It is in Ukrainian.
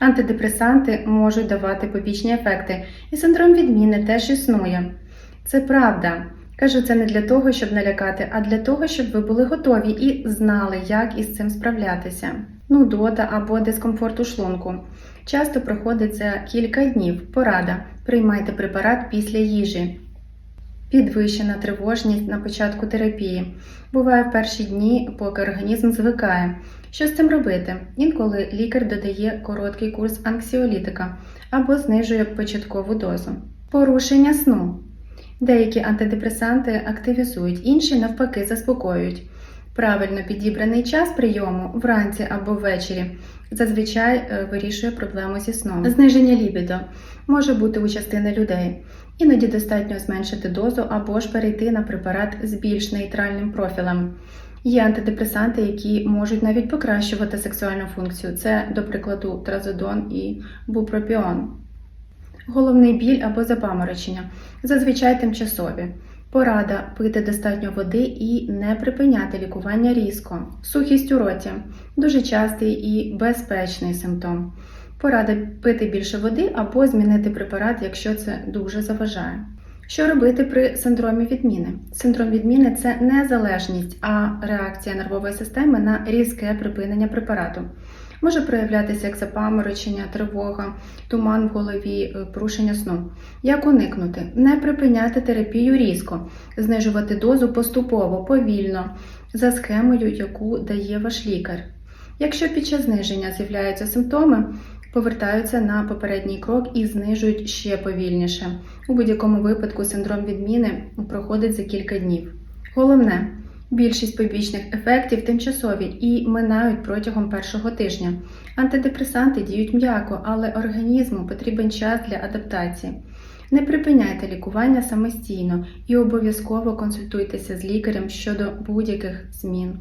Антидепресанти можуть давати побічні ефекти, і синдром відміни теж існує. Це правда. Кажу це не для того, щоб налякати, а для того, щоб ви були готові і знали, як із цим справлятися. Нудота або дискомфорт у шлунку. Часто проходить за кілька днів. Порада. Приймайте препарат після їжі. Підвищена тривожність на початку терапії. Буває в перші дні, поки організм звикає. Що з цим робити? Інколи лікар додає короткий курс анксіолітика або знижує початкову дозу. Порушення сну. Деякі антидепресанти активізують, інші навпаки заспокоюють. Правильно підібраний час прийому вранці або ввечері зазвичай е, вирішує проблему зі сном. Зниження лібідо може бути у частини людей. Іноді достатньо зменшити дозу або ж перейти на препарат з більш нейтральним профілем. Є антидепресанти, які можуть навіть покращувати сексуальну функцію. Це, до прикладу, тразодон і бупропіон. Головний біль або запаморочення зазвичай тимчасові. Порада пити достатньо води і не припиняти лікування різко. Сухість у роті дуже частий і безпечний симптом. Порада пити більше води або змінити препарат, якщо це дуже заважає. Що робити при синдромі відміни? Синдром відміни це не залежність, а реакція нервової системи на різке припинення препарату. Може проявлятися як запаморочення, тривога, туман в голові, е, порушення сну. Як уникнути? Не припиняти терапію різко, знижувати дозу поступово, повільно, за схемою, яку дає ваш лікар. Якщо під час зниження з'являються симптоми, повертаються на попередній крок і знижують ще повільніше. У будь-якому випадку синдром відміни проходить за кілька днів. Головне, більшість побічних ефектів тимчасові і минають протягом першого тижня. Антидепресанти діють м'яко, але організму потрібен час для адаптації. Не припиняйте лікування самостійно і обов'язково консультуйтеся з лікарем щодо будь-яких змін.